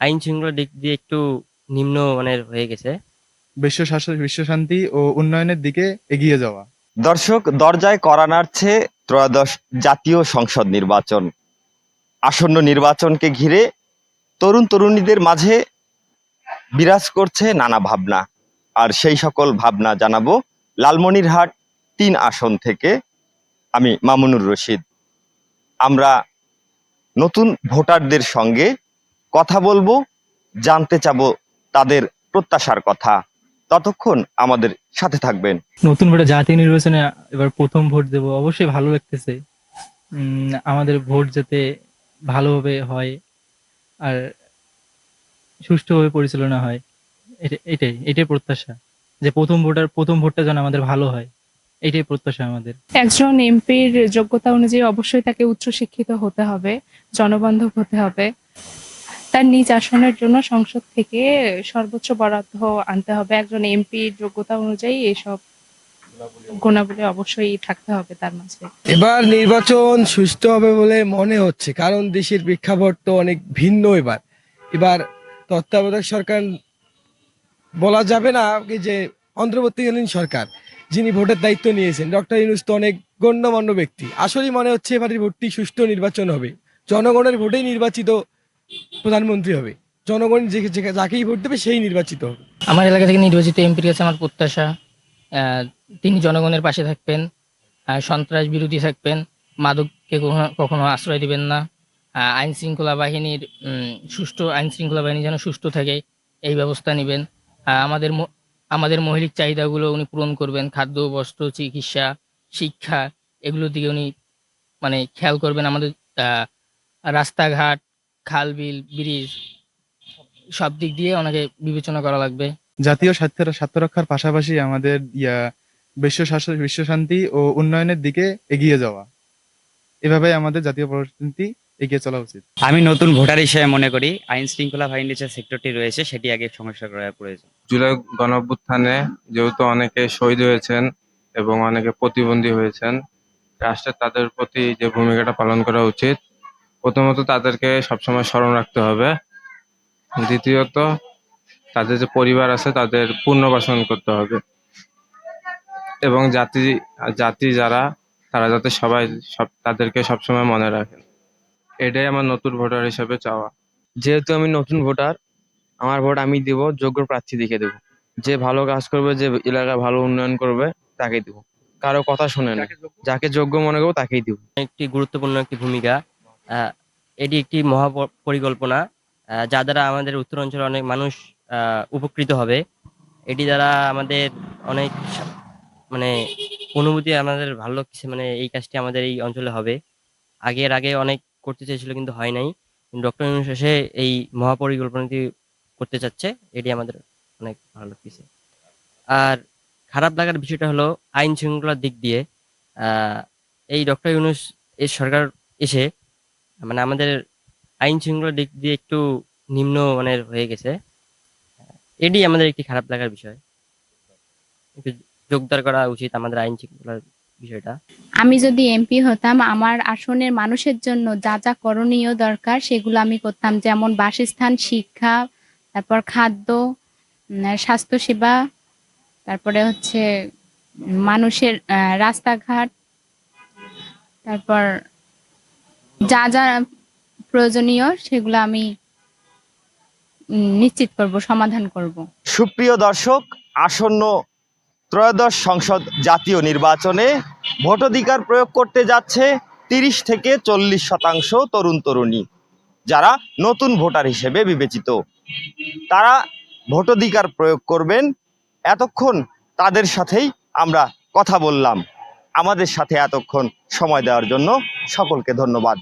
আইন শৃঙ্খলা দিক দিয়ে একটু নিম্ন মানের হয়ে গেছে। বিশ্ব শাসন বিশ্ব শান্তি ও উন্নয়নের দিকে এগিয়ে যাওয়া। দর্শক দরজায় করা নাড়ছে ত্রয়োদশ জাতীয় সংসদ নির্বাচন। আসন্ন নির্বাচনকে ঘিরে তরুণ তরুণীদের মাঝে বিরাজ করছে নানা ভাবনা। আর সেই সকল ভাবনা জানাব লালমনিরহাট তিন আসন থেকে আমি মামুনুর রশিদ। আমরা নতুন ভোটারদের সঙ্গে কথা বলব জানতে চাবো তাদের প্রত্যাশার কথা। ততক্ষণ আমাদের সাথে থাকবেন। নতুন ভোটে জাতীয় নির্বাচনে এবার প্রথম ভোট দেব অবশ্যই ভালো লাগতেছে। উম, আমাদের ভোট যাতে ভালোভাবে হয় আর সুষ্ঠুভাবে পরিচালনা হয় এটা- এটাই এটাই প্রত্যাশা। যে প্রথম ভোটার প্রথম ভোটটা যেন আমাদের ভালো হয় এটাই প্রত্যাশা আমাদের। একজন এমপির যোগ্যতা অনুযায়ী অবশ্যই তাকে উচ্চশিক্ষিত হতে হবে জনবান্ধব হতে হবে। তার নিজ আসনের জন্য সংসদ থেকে সর্বোচ্চ বরাদ্দ আনতে হবে। একজন এমপির যোগ্যতা অনুযায়ী এসব গুণাবলী অবশ্যই থাকতে হবে তার মাঝে। এবার নির্বাচন সুষ্ঠু হবে বলে মনে হচ্ছে, কারণ দেশের প্রেক্ষাপট তো অনেক ভিন্ন এবার। এবার তত্ত্বাবধায়ক সরকার বলা যাবে না যে অন্তর্বর্তীকালীন সরকার যিনি ভোটের দায়িত্ব নিয়েছেন, ডক্টর ইউনুস তো অনেক গণ্যমান্য ব্যক্তি। আসলেই মনে হচ্ছে এবারের ভোটটি সুষ্ঠু নির্বাচন হবে। জনগণের ভোটেই নির্বাচিত প্রধানমন্ত্রী হবে। জনগণ যাকেই ভোট দেবে সেই নির্বাচিত হবে। আমার এলাকা থেকে নির্বাচিত এমপির কাছে আমার প্রত্যাশা। তিনি জনগণের পাশে থাকবেন সন্ত্রাস বিরোধী থাকবেন, মাদককে কখনো- আশ্রয় দিবেন না। আইন শৃঙ্খলা বাহিনীর সুষ্ঠু আইন শৃঙ্খলা বাহিনী যেন সুষ্ঠু থাকে, এই ব্যবস্থা নেবেন। আমাদের আমাদের মৌলিক চাহিদাগুলো উনি পূরণ করবেন, খাদ্য, বস্ত্র, চিকিৎসা, শিক্ষা, এগুলোর দিকে উনি মানে খেয়াল করবেন। আমাদের রাস্তাঘাট খাল বিল ব্রিজ সব দিক দিয়ে ওনাকে বিবেচনা করা লাগবে। জাতীয় স্বার্থের স্বার্থ রক্ষার পাশাপাশি আমাদের ইয়া বিশ্ব শাসন বিশ্ব শান্তি ও উন্নয়নের দিকে এগিয়ে যাওয়া। এভাবে আমাদের জাতীয় পরিস্থিতি এগিয়ে চলা উচিত। আমি নতুন ভোটার হিসেবে মনে করি আইন শৃঙ্খলা বাহিনীর যে সেক্টরটি রয়েছে সেটি আগে সমস্যা করা প্রয়োজন। জুলাই গণঅভ্যুত্থানে যেহেতু অনেকে শহীদ হয়েছেন এবং অনেকে প্রতিবন্ধী হয়েছেন রাষ্ট্রের তাদের প্রতি যে ভূমিকাটা পালন করা উচিত প্রথমত তাদেরকে সবসময় স্মরণ রাখতে হবে। দ্বিতীয়ত, তাদের যে পরিবার আছে, তাদের পুনর্বাসন করতে হবে। এবং জাতি জাতি যারা, তারা যাতে সবাই সব, তাদেরকে সবসময় মনে রাখেন এটাই আমার নতুন ভোটার হিসেবে চাওয়া। যেহেতু আমি নতুন ভোটার, আমার ভোট আমি দিব, যোগ্য প্রার্থী দেখে দেব। যে ভালো কাজ করবে, যে এলাকা ভালো উন্নয়ন করবে, তাকেই দিব। কারও কথা শুনে না। যাকে যোগ্য মনে করব, তাকেই দিব। একটি গুরুত্বপূর্ণ একটি ভূমিকা এটি একটি মহা পরিকল্পনা যা দ্বারা আমাদের উত্তর অঞ্চলে অনেক মানুষ উপকৃত হবে। এটি দ্বারা আমাদের অনেক মানে অনুভূতি আমাদের ভালো লাগছে মানে এই কাজটি আমাদের এই অঞ্চলে হবে। আগের আগে অনেক করতে চেয়েছিল, কিন্তু হয় নাই। ডক্টর শেষে এই মহাপরিকল্পনাটি করতে চাচ্ছে, এটি আমাদের অনেক ভালো লাগতেছে আর খারাপ লাগার বিষয়টা হলো আইন শৃঙ্খলার দিক দিয়ে এই ডক্টর ইউনুস এর সরকার এসে মানে আমাদের আইন শৃঙ্খলার দিক দিয়ে একটু নিম্ন মানের হয়ে গেছে। এটি আমাদের একটি খারাপ লাগার বিষয়। একটু জোরদার করা উচিত আমাদের আইন শৃঙ্খলার বিষয়টা। আমি যদি এমপি হতাম, আমার আসনের মানুষের জন্য যা যা করণীয় দরকার সেগুলো আমি করতাম। যেমন বাসস্থান, শিক্ষা, তারপর খাদ্য স্বাস্থ্যসেবা, তারপরে হচ্ছে মানুষের রাস্তাঘাট, তারপর যা যা প্রয়োজনীয় সেগুলো আমি নিশ্চিত করব, সমাধান করব। সুপ্রিয় দর্শক, আসন্ন ত্রয়োদশ সংসদ জাতীয় নির্বাচনে ভোটাধিকার প্রয়োগ করতে যাচ্ছে তিরিশ থেকে চল্লিশ শতাংশ তরুণ তরুণী, যারা নতুন ভোটার হিসেবে বিবেচিত। তারা ভোটাধিকার প্রয়োগ করবেন, এতক্ষণ তাদের সাথেই আমরা কথা বললাম। আমাদের সাথে এতক্ষণ সময় দেওয়ার জন্য সকলকে ধন্যবাদ।